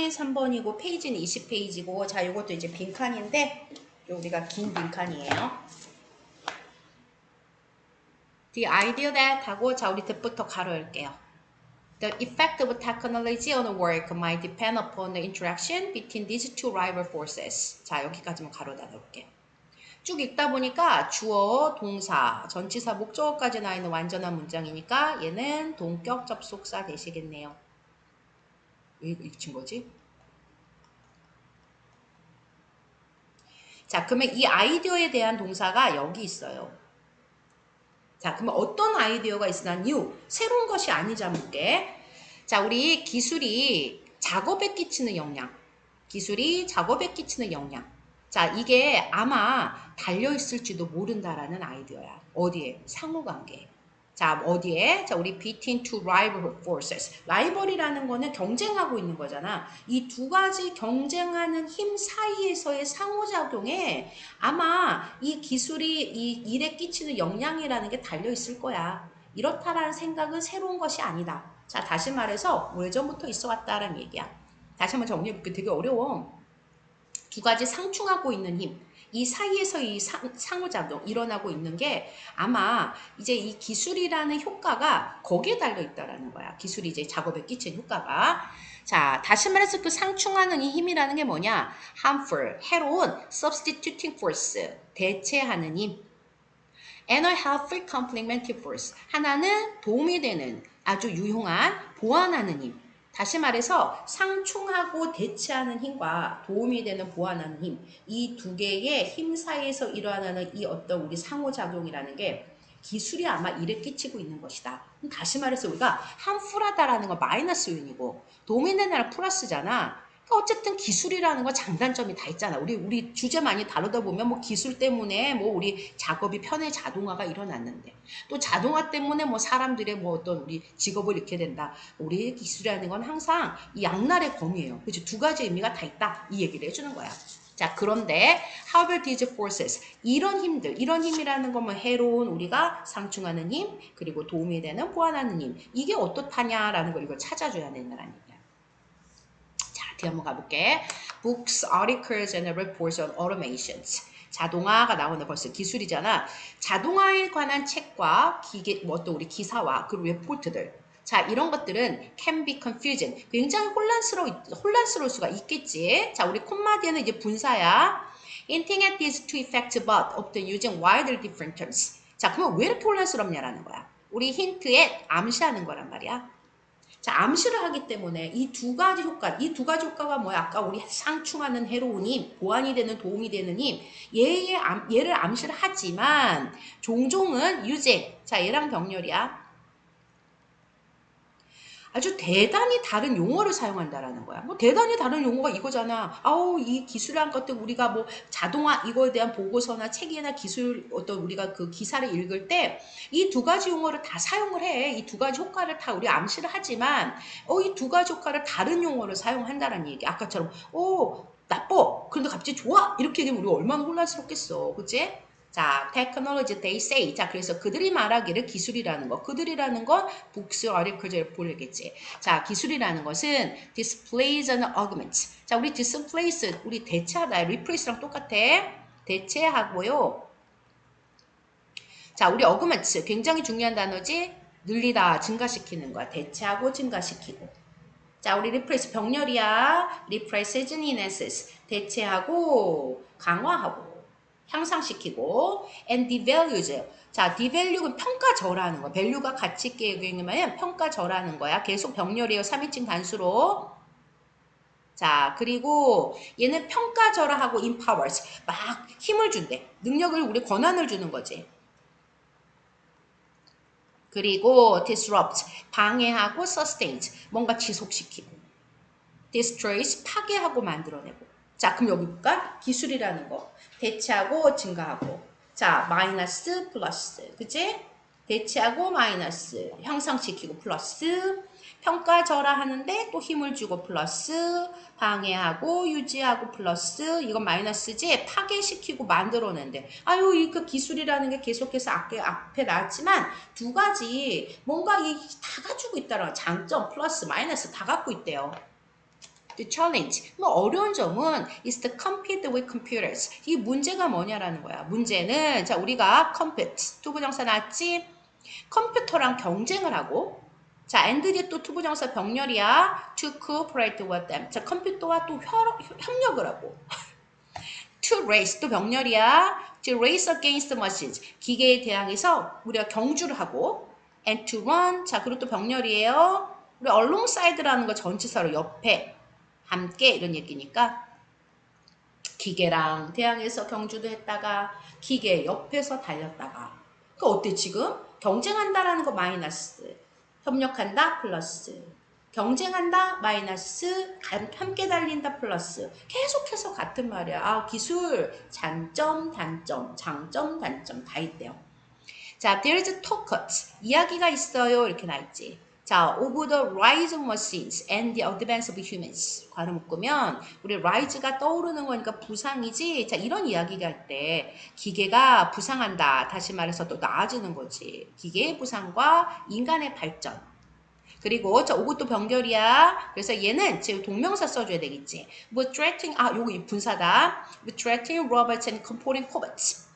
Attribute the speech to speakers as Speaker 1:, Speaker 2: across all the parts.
Speaker 1: 칸이 3번이고 페이지는 20페이지고 자 이것도 이제 빈칸인데 우리가 긴 빈칸이에요. The idea that 하고 자 우리 뜻부터 가로 열게요. The effect of technology on work might depend upon the interaction between these two rival forces. 자 여기까지만 가로 닫아볼게. 쭉 읽다 보니까 주어, 동사, 전치사, 목적어까지 나 있는 완전한 문장이니까 얘는 동격 접속사 되시겠네요. 왜 읽힌 거지? 자, 그러면 이 아이디어에 대한 동사가 여기 있어요. 자, 그러면 어떤 아이디어가 있으나 new, 새로운 것이 아니자 묻게. 자, 우리 기술이 작업에 끼치는 영향. 기술이 작업에 끼치는 영향. 자, 이게 아마 달려 있을지도 모른다라는 아이디어야. 어디에? 상호관계. 자, 어디에? 자, 우리 between two rival forces. 라이벌이라는 거는 경쟁하고 있는 거잖아. 이 두 가지 경쟁하는 힘 사이에서의 상호작용에 아마 이 기술이 이 일에 끼치는 영향이라는 게 달려 있을 거야. 이렇다라는 생각은 새로운 것이 아니다. 자, 다시 말해서 오래전부터 있어 왔다라는 얘기야. 다시 한번 정리해볼게. 되게 어려워. 두 가지 상충하고 있는 힘. 이 사이에서 이 상, 상호작용 일어나고 있는 게 아마 이제 이 기술이라는 효과가 거기에 달려 있다라는 거야. 기술이 이제 작업에 끼친 효과가. 자, 다시 말해서 그 상충하는 이 힘이라는 게 뭐냐? harmful, 해로운 substituting force, 대체하는 힘. and a helpful complementing force. 하나는 도움이 되는 아주 유용한 보완하는 힘. 다시 말해서 상충하고 대체하는 힘과 도움이 되는 보완하는 힘, 이 두 개의 힘 사이에서 일어나는 이 어떤 우리 상호작용이라는 게 기술이 아마 일에 끼치고 있는 것이다. 다시 말해서 우리가 함풀하다라는 건 마이너스 요인이고 건 플러스잖아. 어쨌든 기술이라는 건 장단점이 다 있잖아. 우리 우리 주제 많이 다루다 보면 뭐 기술 때문에 뭐 우리 작업이 편해 자동화가 일어났는데 또 자동화 때문에 뭐 사람들의 뭐 어떤 우리 직업을 잃게 된다. 우리 기술이라는 건 항상 이 양날의 검이에요. 그렇죠? 두 가지 의미가 다 있다. 이 얘기를 해주는 거야. 자, 그런데 however these forces 이런 힘들, 이런 힘이라는 건뭐 해로운 우리가 상충하는 힘, 그리고 도움이 되는 보완하는 힘. 이게 어떻다냐라는 걸 이걸 찾아줘야 된다는 얘기 야. 자, 뒤 한번 가볼게. Books, articles, and reports on automations. 자동화가 나오는 벌써 기술이잖아. 자동화에 관한 책과 기계, 뭐 또 우리 기사와 그리고 레포트들. 자, 이런 것들은 can be confusing. 굉장히 혼란스러워, 혼란스러울 수가 있겠지. 자, 우리 콤마디에는 이제 분사야. Hinting at these two effects but often using widely different terms. 자, 그러면 왜 이렇게 혼란스럽냐라는 거야. 우리 힌트에 암시하는 거란 말이야. 자, 암시를 하기 때문에 이 두 가지 효과, 이 두 가지 효과가 뭐야? 아까 우리 상충하는 해로운 힘, 보완이 되는 도움이 되는 암, 얘를 암시를 하지만 종종은 유제, 자, 얘랑 병렬이야. 아주 대단히 다른 용어를 사용한다라는 거야. 뭐 대단히 다른 용어가 이거잖아. 아우 이 기술이란 것들 우리가 뭐 자동화 이거에 대한 보고서나 책이나 기술 어떤 우리가 그 기사를 읽을 때 이 두 가지 용어를 다 사용을 해. 이 두 가지 효과를 다 우리 암시를 하지만 어 이 두 가지 효과를 다른 용어를 사용한다라는 얘기. 아까처럼 어 나빠. 그런데 갑자기 좋아. 이렇게 얘기하면 우리가 얼마나 혼란스럽겠어. 그치? 자, technology they say. 자, 그래서 그들이 말하기를 기술이라는 거. 그들이라는 건 books, articles, 보겠지. 자, 기술이라는 것은 displays and augments. 자, 우리 displays, 우리 대체하다, replace랑 똑같아. 대체하고요. 자, 우리 augments 굉장히 중요한 단어지. 늘리다, 증가시키는 거야. 대체하고 증가시키고. 자, 우리 replace 병렬이야. replace is in essence. 대체하고 강화하고. 향상시키고 and devalues 자 devalue는 평가절하는 거야 value가 가치 있게 얘기하면 평가절하는 거야. 계속 병렬이에요. 3인칭 단수로. 자 그리고 얘는 평가절하하고 empowers 막 힘을 준대. 능력을 우리 권한을 주는 거지. 그리고 disrupt 방해하고 sustain 뭔가 지속시키고. destroys 파괴하고 만들어내고 자 그럼 여기 볼까? 기술이라는 거. 대체하고 증가하고. 자 마이너스 플러스. 그치? 대체하고 마이너스. 형성시키고 플러스. 평가 절하하는데 또 힘을 주고 플러스. 방해하고 유지하고 플러스. 이건 마이너스지? 파괴시키고 만들어낸대 아유 이그 기술이라는 게 계속해서 앞에, 앞에 나왔지만 두 가지 뭔가 이 다 가지고 있다라 장점 플러스 마이너스 다 갖고 있대요 The challenge. 뭐 어려운 점은 is to compete with computers. 이 문제가 뭐냐라는 거야. 문제는 자 우리가 compete 투부정사 나왔지? 컴퓨터랑 경쟁을 하고 자 and 뒤에 또 투부정사 병렬이야. To cooperate with them. 자 컴퓨터와 또 협, 협력을 하고 to race 또 병렬이야. To race against machines. 기계에 대항해서 우리가 경주를 하고 and to run. 자 그리고 또 병렬이에요. 우리 alongside라는 거 전치사로 옆에 함께 이런 얘기니까 기계랑 대항해서 경주도 했다가 기계 옆에서 달렸다가. 그 어때 지금? 경쟁한다라는 거 마이너스 협력한다 플러스. 경쟁한다 마이너스 함께 달린다 플러스. 계속해서 같은 말이야. 아 기술 장점 단점 장점 단점 다 있대요. 자 there is talk 이야기가 있어요. 이렇게 나 있지 자, over the rise of machines and the advance of humans. 괄호 묶으면 우리 rise가 떠오르는 거니까 부상이지. 자, 이런 이야기가 할 때 기계가 부상한다. 다시 말해서 또 나아지는 거지. 기계의 부상과 인간의 발전. 그리고 저 오것도 병결이야. 그래서 얘는 지금 동명사 써줘야 되겠지. 뭐 threatening 아 요거 분사다. With threatening robots and comforting cobots.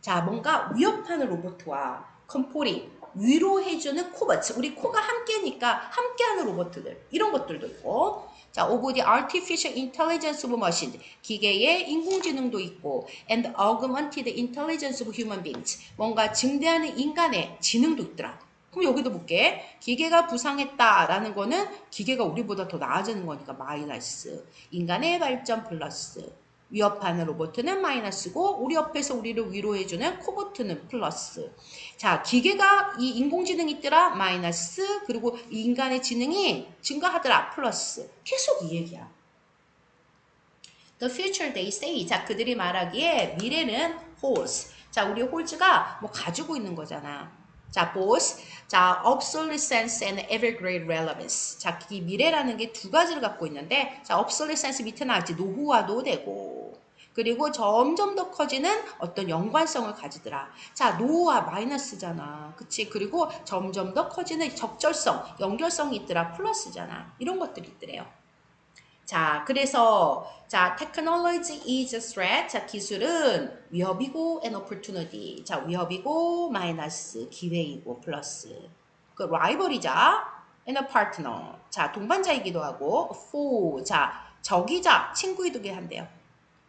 Speaker 1: 자 뭔가 위협하는 로봇과 컴포링 위로해주는 코버츠. 우리 코가 함께니까 함께하는 로봇들. 이런 것들도 있고. 자, over the artificial intelligence of machine. 기계의 인공지능도 있고, and augmented intelligence of human beings. 뭔가 증대하는 인간의 지능도 있더라. 그럼 여기도 볼게. 기계가 부상했다라는 거는 기계가 우리보다 더 나아지는 거니까 마이너스. 인간의 발전 플러스. 위협하는 로봇은 마이너스고 우리 옆에서 우리를 위로해주는 코보트는 플러스. 자, 기계가 이 인공지능이 있더라 마이너스 그리고 이 인간의 지능이 증가하더라 플러스. 계속 이 얘기야. The future they say. 자, 그들이 말하기에 미래는 holds. 자, 우리 holds가 뭐 가지고 있는 거잖아. 자, both. 자, obsolescence and evergreen relevance. 자, 이 미래라는 게 두 가지를 갖고 있는데, 자, obsolescence 밑에 나왔지. 노후화도 되고, 그리고 점점 더 커지는 어떤 연관성을 가지더라. 자, 노후화 마이너스잖아. 그치? 그리고 점점 더 커지는 적절성, 연결성이 있더라. 플러스잖아. 이런 것들이 있더래요. 자, 그래서 자, technology is a threat. 자, 기술은 위협이고 an opportunity. 자, 위협이고 마이너스 기회이고 플러스. 그 라이벌이자 and a partner. 자, 동반자이기도 하고 foe. 자, 적이자 친구이기도 한대요.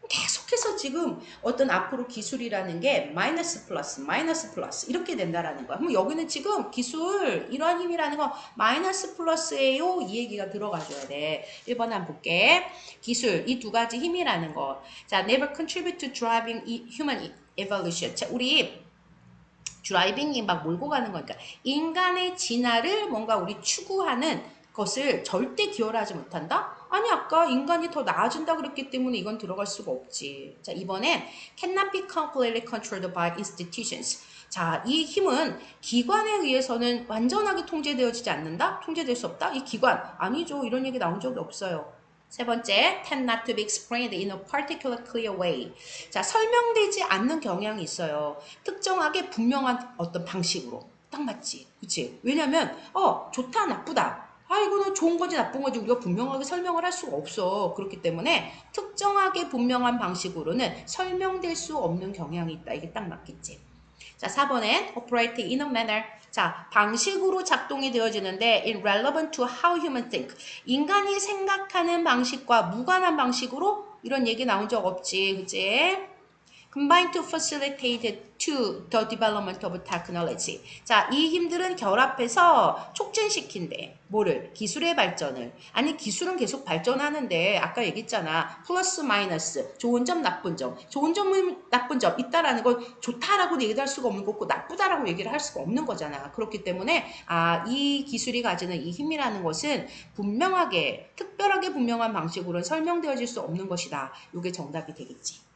Speaker 1: 계속해서 지금 어떤 앞으로 기술이라는 게 마이너스 플러스 마이너스 플러스 이렇게 된다라는 거야. 그럼 여기는 지금 기술 이러한 힘이라는 거 마이너스 플러스예요. 이 얘기가 들어가줘야 돼. 1번 한번 볼게. 기술 이 두 가지 힘이라는 거. 자, never contribute to driving human evolution. 자, 우리 드라이빙이 막 몰고 가는 거니까 인간의 진화를 뭔가 우리 추구하는 것을 절대 기여를 하지 못한다? 아니 아까 인간이 더 나아진다 그랬기 때문에 이건 들어갈 수가 없지. 자 이번엔 cannot be completely controlled by institutions. 자, 이 힘은 기관에 의해서는 완전하게 통제되어지지 않는다? 통제될 수 없다? 이 기관 아니죠. 이런 얘기 나온 적이 없어요. 세 번째, tend not to be explained in a particular clear way. 자, 설명되지 않는 경향이 있어요. 특정하게 분명한 어떤 방식으로. 딱 맞지. 그치? 왜냐면, 어, 좋다, 나쁘다. 아 이거는 좋은 건지 나쁜 건지 우리가 분명하게 설명을 할 수가 없어. 그렇기 때문에 특정하게 분명한 방식으로는 설명될 수 없는 경향이 있다. 이게 딱 맞겠지. 자, 4번엔 operate in a manner. 자, 방식으로 작동이 되어지는데 in relevant to how human think. 인간이 생각하는 방식과 무관한 방식으로 이런 얘기 나온 적 없지. 그치? Combine to facilitate to the development of technology. 자, 이 힘들은 결합해서 촉진시킨대. 뭐를? 기술의 발전을. 아니, 기술은 계속 발전하는데, 아까 얘기했잖아. 플러스 마이너스. 좋은 점, 나쁜 점. 좋은 점은 나쁜 점 있다라는 건 좋다라고 얘기를 할 수가 없는 거고, 나쁘다라고 얘기를 할 수가 없는 거잖아. 그렇기 때문에, 아, 이 기술이 가지는 이 힘이라는 것은 분명하게, 특별하게 분명한 방식으로는 설명되어질 수 없는 것이다. 이게 정답이 되겠지.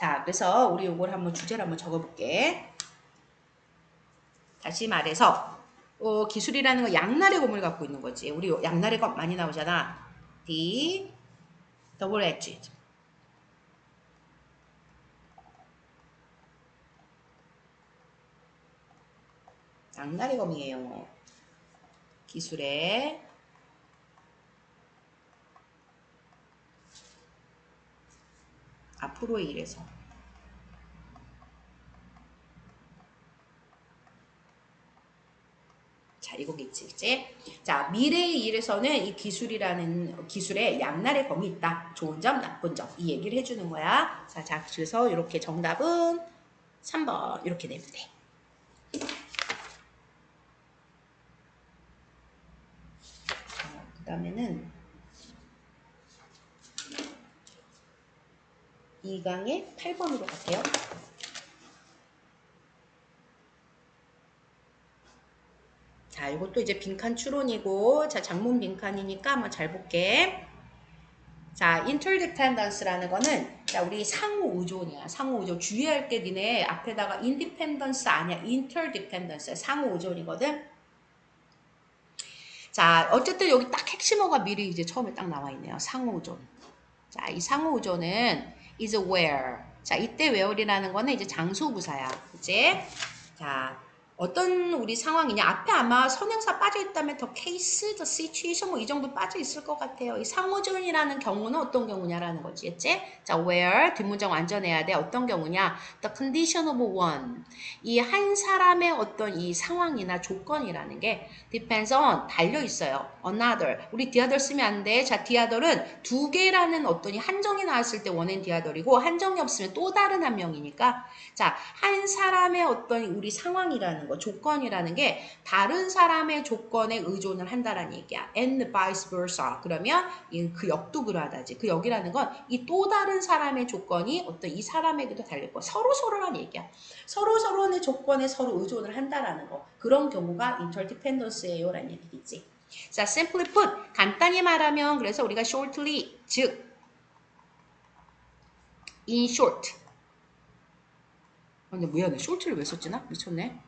Speaker 1: 자, 그래서 우리 요걸 한번 주제를 한번 적어볼게. 다시 말해서 어, 기술이라는 건 양날의 검을 갖고 있는 거지. 우리 양날의 검 많이 나오잖아. D double edged. 양날의 검이에요. 기술의 앞으로의 일에서. 자, 이거겠지, 이제. 자, 미래의 일에서는 이 기술이라는 기술에 양날의 검이 있다. 좋은 점, 나쁜 점. 이 얘기를 해주는 거야. 자, 자, 그래서 이렇게 정답은 3번 이렇게 내면 돼. 그 다음에는 2강의 8번으로 갈게요. 자, 이것도 이제 빈칸 추론이고, 자, 장문 빈칸이니까 한번 잘 볼게. 자, interdependence라는 거는 자, 우리 상호 의존이야. 상호 의존. 주의할 게 니네 앞에다가 independence 아니야. interdependence. 상호 의존이거든. 자, 어쨌든 여기 딱 핵심어가 미리 이제 처음에 딱 나와 있네요. 상호 의존. 자, 이 상호 의존은 is where. 자, 이때 where이라는 거는 이제 장소 부사야. 그치? 자, 어떤 우리 상황이냐 앞에 아마 선행사 빠져 있다면 더 케이스, 더 시츄에이션 뭐이 정도 빠져 있을 것 같아요. 이 상호존이라는 경우는 어떤 경우냐라는 거지, 했지? 자, where 뒷문장 완전해야 돼. 어떤 경우냐? The condition of one. 이 한 사람의 어떤 이 상황이나 조건이라는 게 depends on 달려 있어요. another. 우리 the other 쓰면 안 돼. 자, the other은 두 개라는 어떤 이 한정이 나왔을 때 원인 the other이고 한정이 없으면 또 다른 한 명이니까 자, 한 사람의 어떤 우리 상황이라는 거, 조건이라는 게 다른 사람의 조건에 의존을 한다라는 얘기야. and vice versa. 그러면 이그 역도 그러하다지. 그 역이라는 건 이 또 다른 사람의 조건이 어떤 이 사람에게도 달렸고 서로 서로라는 얘기야. 서로 서로의 조건에 서로 의존을 한다라는 거. 그런 경우가 interdependence예요라는 얘기겠지. 자, simply put 간단히 말하면 그래서 우리가 shortly 즉 in short 아, 근데 뭐야, 내 short를 왜 썼지나? 미쳤네.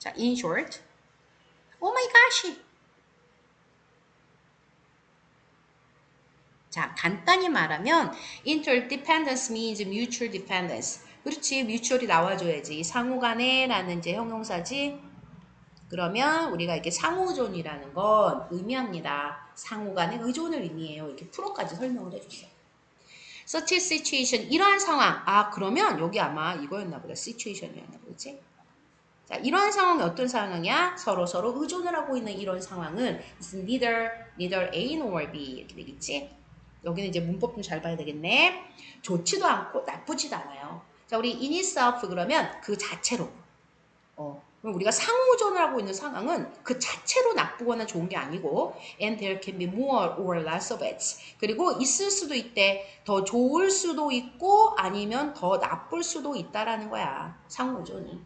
Speaker 1: 자, in short. Oh my gosh. 자, 간단히 말하면 interdependence means mutual dependence. 그렇지, mutual이 나와줘야지. 상호간에라는 이제 형용사지. 그러면 우리가 이렇게 상호존이라는 건 의미합니다. 상호간의 의존을 의미해요. 이렇게 프로까지 설명을 해주세요. such a situation 이러한 상황 아 그러면 여기 아마 이거였나 보다 situation이었나 보지 자 이러한 상황이 어떤 상황이야 서로 서로 의존을 하고 있는 이런 상황은 is neither neither A nor B 이렇게 되겠지 여기는 이제 문법 좀 잘 봐야 되겠네 좋지도 않고 나쁘지도 않아요 자 우리 in itself 그러면 그 자체로 어 그럼 우리가 상호존을 하고 있는 상황은 그 자체로 나쁘거나 좋은 게 아니고 and there can be more or less of it. 그리고 있을 수도 있대. 더 좋을 수도 있고 아니면 더 나쁠 수도 있다라는 거야. 상호존이.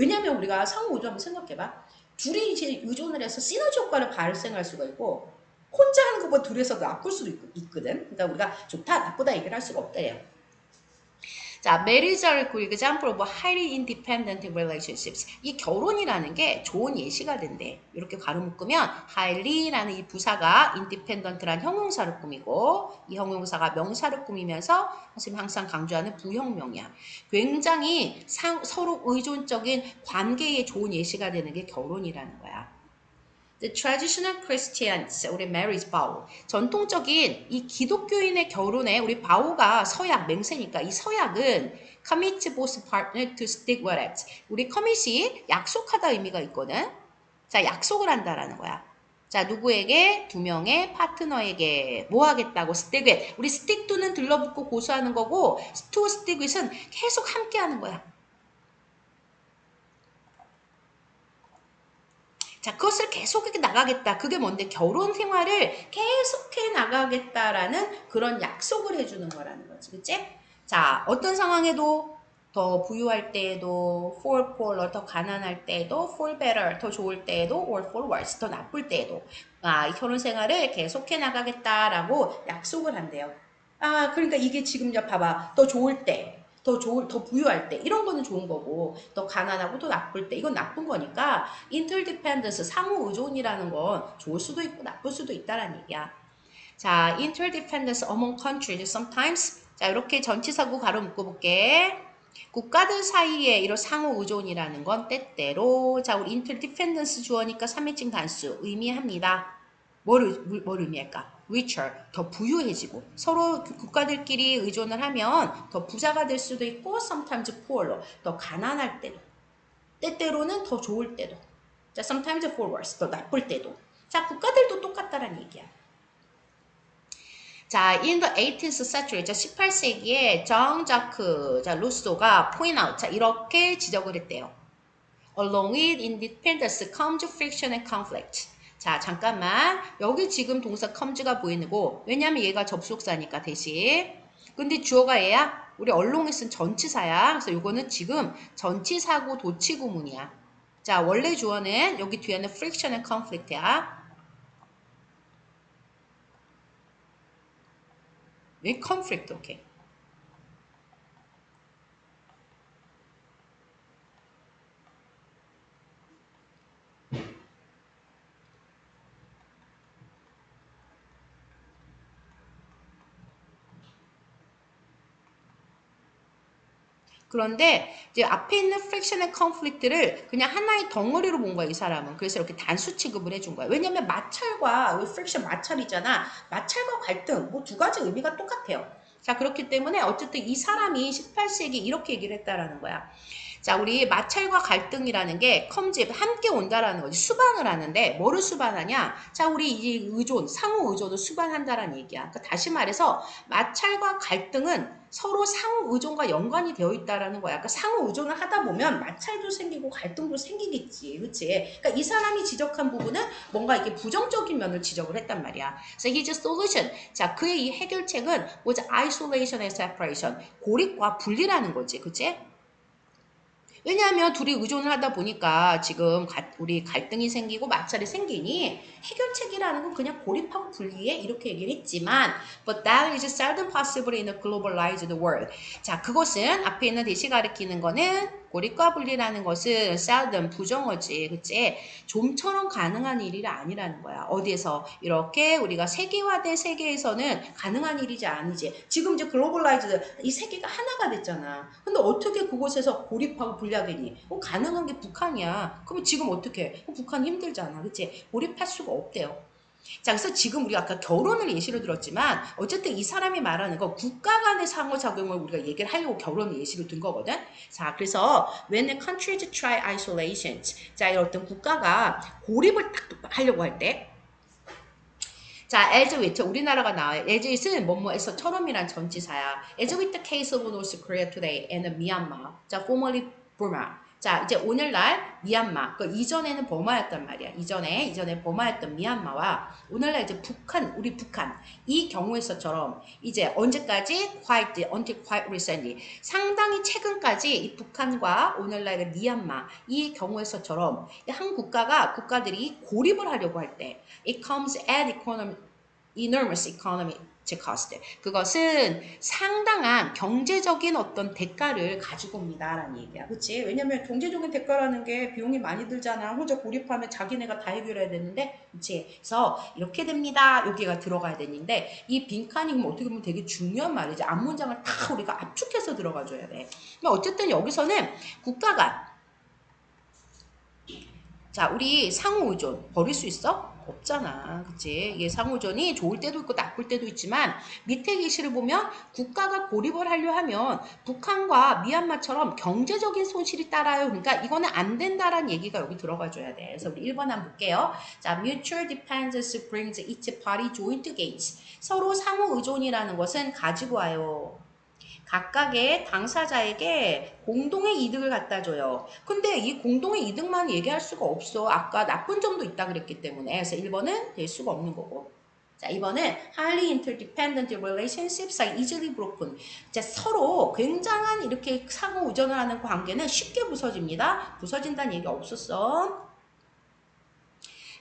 Speaker 1: 왜냐면 우리가 상호존 한번 생각해봐. 둘이 이제 의존을 해서 시너지 효과를 발생할 수가 있고 혼자 하는 것보다 둘이서 나쁠 수도 있, 거든 그러니까 우리가 좋다 나쁘다 얘기를 할 수가 없대요. 자, marriage are good example of highly independent relationships. 이 결혼이라는 게 좋은 예시가 된대. 이렇게 가로 묶으면 highly라는 이 부사가 independent란 형용사를 꾸미고 이 형용사가 명사를 꾸미면서 선생님 항상 강조하는 부형명이야. 굉장히 상, 서로 의존적인 관계의 좋은 예시가 되는 게 결혼이라는 거야. The traditional Christians, 우리 marriage vow. 전통적인 이 기독교인의 결혼에 우리 바우가 서약 맹세니까 이 서약은 commit both partner to stick with it. 우리 commit이 약속하다 의미가 있거든. 자, 약속을 한다라는 거야. 자, 누구에게? 두 명의 파트너에게 뭐 하겠다고 stick with. 우리 stick to는 들러붙고 고수하는 거고 to stick with은 계속 함께 하는 거야. 자, 그것을 계속해 나가겠다. 그게 뭔데? 결혼 생활을 계속해 나가겠다라는 그런 약속을 해주는 거라는 거지. 그치? 자, 어떤 상황에도 더 부유할 때에도 for poorer, 더 가난할 때에도 for better, 더 좋을 때에도 or for worse, 더 나쁠 때에도 아, 이 결혼 생활을 계속해 나가겠다라고 약속을 한대요. 아, 그러니까 이게 지금 봐봐. 더 좋을 때, 더 좋을, 더 부유할 때 이런 거는 좋은 거고 더 가난하고 더 나쁠 때 이건 나쁜 거니까 interdependence 상호 의존이라는 건 좋을 수도 있고 나쁠 수도 있다라는 얘기야. 자, interdependence among countries sometimes 자 이렇게 전치사구 가로 묶어볼게. 국가들 사이에 이런 상호 의존이라는 건 때때로 자 우리 interdependence 주어니까 3인칭 단수 의미합니다. 뭐를, 뭐를 의미할까? Richer, 더 부유해지고 서로 그 국가들끼리 의존을 하면 더 부자가 될 수도 있고 sometimes poor로 더 가난할 때도 때때로는 더 좋을 때도 자 sometimes for worse 더 나쁠 때도 자 국가들도 똑같다는 얘기야 자, in the 18th century, 자, 18세기에 정자크, 자, 루소가 point out, 자, 이렇게 지적을 했대요. Along with independence comes friction and conflict. 자, 잠깐만. 여기 지금 동사 comes가 보이고, 왜냐면 얘가 접속사니까 대신. 근데 주어가 얘야? 우리 언론에 쓴 전치사야. 그래서 요거는 지금 전치사고 도치구문이야. 자, 원래 주어는 여기 뒤에는 friction and conflict야. 왜 conflict? 오케이. 그런데 이제 앞에 있는 friction의 conflict를 그냥 하나의 덩어리로 본 거야 이 사람은 그래서 이렇게 단수 취급을 해준 거야 왜냐면 마찰과 friction 마찰이잖아 마찰과 갈등 뭐 두 가지 의미가 똑같아요 자 그렇기 때문에 어쨌든 이 사람이 18세기 이렇게 얘기를 했다라는 거야 자, 우리 마찰과 갈등이라는 게 컴즈 함께 온다라는 거지. 수반을 하는데 뭐를 수반하냐? 자, 우리 이 의존, 상호 의존을 수반한다라는 얘기야. 그러니까 다시 말해서 마찰과 갈등은 서로 상호 의존과 연관이 되어 있다라는 거야. 그러니까 상호 의존을 하다 보면 마찰도 생기고 갈등도 생기겠지. 그렇지? 그러니까 이 사람이 지적한 부분은 뭔가 이게 부정적인 면을 지적을 했단 말이야. 그래서 his solution. 자, 그의 이 해결책은 뭐지? isolation and separation. 고립과 분리라는 거지. 그치? 왜냐하면 둘이 의존을 하다 보니까 지금 가, 우리 갈등이 생기고 마찰이 생기니 해결책이라는 건 그냥 고립하고 분리해 이렇게 얘기를 했지만 but that is seldom possible in a globalized world. 자, 그것은 앞에 있는 대시 가리키는 거는 고립과 분리라는 것은 seldom 부정어지, 그치? 좀처럼 가능한 일이 아니라는 거야. 어디에서 이렇게 우리가 세계화된 세계에서는 가능한 일이지 아니지. 지금 이제 글로벌라이즈 이 세계가 하나가 됐잖아. 근데 어떻게 그곳에서 고립하고 분리하겠니? 어, 가능한 게 북한이야. 그러면 지금 어떻게? 어, 북한 힘들잖아, 그치? 고립할 수가 없대요. 자, 그래서 지금 우리가 아까 결혼을 예시로 들었지만 어쨌든 이 사람이 말하는 거 국가 간의 상호작용을 우리가 얘기를 하려고 결혼을 예시로 든 거거든. 자, 그래서 when the countries try isolation, 자, 이 어떤 국가가 고립을 딱 하려고 할 때, 자, as with 우리나라가 나와요. as with은 뭐뭐에서 처럼이란 전치사야. as with the case of North Korea today and Myanmar, 자, formerly Burma. 자, 이제 오늘날 미얀마, 그 이전에는 버마였단 말이야. 이전에, 이전에 버마였던 미얀마와 오늘날 이제 북한, 우리 북한, 이 경우에서처럼 이제 언제까지? quite, until quite recently. 상당히 최근까지 이 북한과 오늘날의 미얀마, 이 경우에서처럼 한 국가가, 국가들이 고립을 하려고 할 때, it comes at economic, enormous economic cost. 그것은 상당한 경제적인 어떤 대가를 가지고 옵니다라는 얘기야. 그치? 왜냐면 경제적인 대가라는 게 비용이 많이 들잖아. 혼자 고립하면 자기네가 다 해결해야 되는데, 그치? 그래서 이렇게 됩니다. 여기가 들어가야 되는데, 이 빈칸이 면 어떻게 보면 되게 중요한 말이지. 앞 문장을 다 우리가 압축해서 들어가줘야 돼. 어쨌든 여기서는 국가가 자, 우리 상호 의존 버릴 수 있어? 없잖아. 그치? 이게 상호전이 좋을 때도 있고 나쁠 때도 있지만 밑에 게시를 보면 국가가 고립을 하려 하면 북한과 미얀마처럼 경제적인 손실이 따라요. 그러니까 이거는 안 된다라는 얘기가 여기 들어가줘야 돼. 그래서 우리 1번 한번 볼게요. 자, mutual dependence brings each party joint gains. 서로 상호 의존이라는 것은 가지고 와요. 각각의 당사자에게 공동의 이득을 갖다 줘요. 근데 이 공동의 이득만 얘기할 수가 없어. 아까 나쁜 점도 있다 그랬기 때문에. 그래서 1번은 될 수가 없는 거고. 자, 2번은 highly interdependent relationships are easily broken. 자, 서로 굉장한 이렇게 상호 의존을 하는 관계는 쉽게 부서집니다. 부서진다는 얘기 없었어.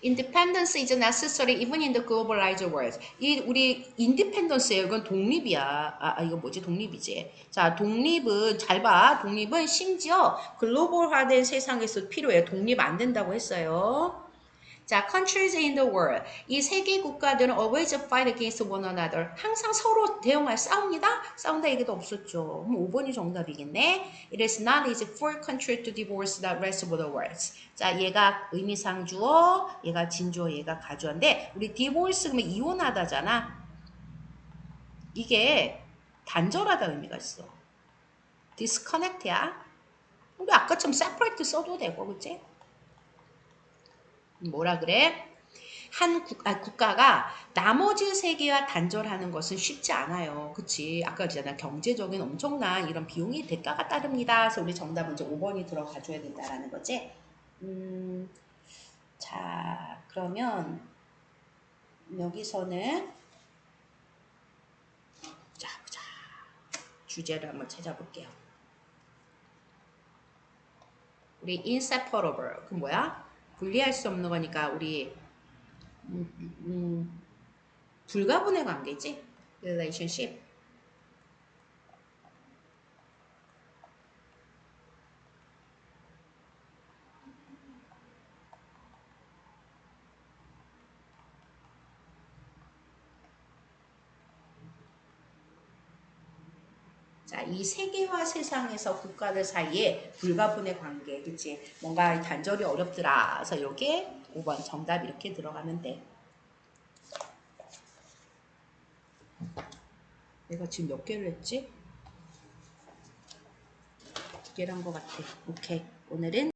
Speaker 1: Independence is necessary even in the globalized world. 이 우리 인디펜던스예요. 이건 독립이야. 아, 아, 이거 뭐지? 독립이지. 자, 독립은 잘 봐. 독립은 심지어 글로벌화된 세상에서 필요해. 독립 안 된다고 했어요. 자, countries in the world. 이 세계 국가들은 always fight against one another. 항상 서로 대응할 싸웁니다. 싸운다 얘기도 없었죠. 그럼 5번이 정답이겠네. It is not easy for country to divorce the rest of the world. 자, 얘가 의미상 주어, 얘가 진주어, 얘가 가주어인데 우리 divorce 그러면 이혼하다잖아. 이게 단절하다 의미가 있어. disconnect야. 우리 아까처럼 separate 써도 되고, 그치? 뭐라 그래? 한 국, 아, 국가가 나머지 세계와 단절하는 것은 쉽지 않아요. 그치? 아까 그랬잖아. 경제적인 엄청난 이런 비용이 대가가 따릅니다. 그래서 우리 정답은 이제 5번이 들어가 줘야 된다라는 거지. 음, 자, 그러면 여기서는 자, 보자. 주제를 한번 찾아볼게요. 우리 inseparable 그 뭐야? 분리할 수 없는 거니까 우리 음, 음, 음, 불가분의 관계지? relationship 자, 이 세계와 세상에서 국가들 사이에 불가분의 관계, 그치? 뭔가 단절이 어렵더라. 그래서 이렇게 5번 정답 이렇게 들어가면 돼. 내가 지금 몇 개를 했지? 두 개를 한 것 같아. 오케이. 오늘은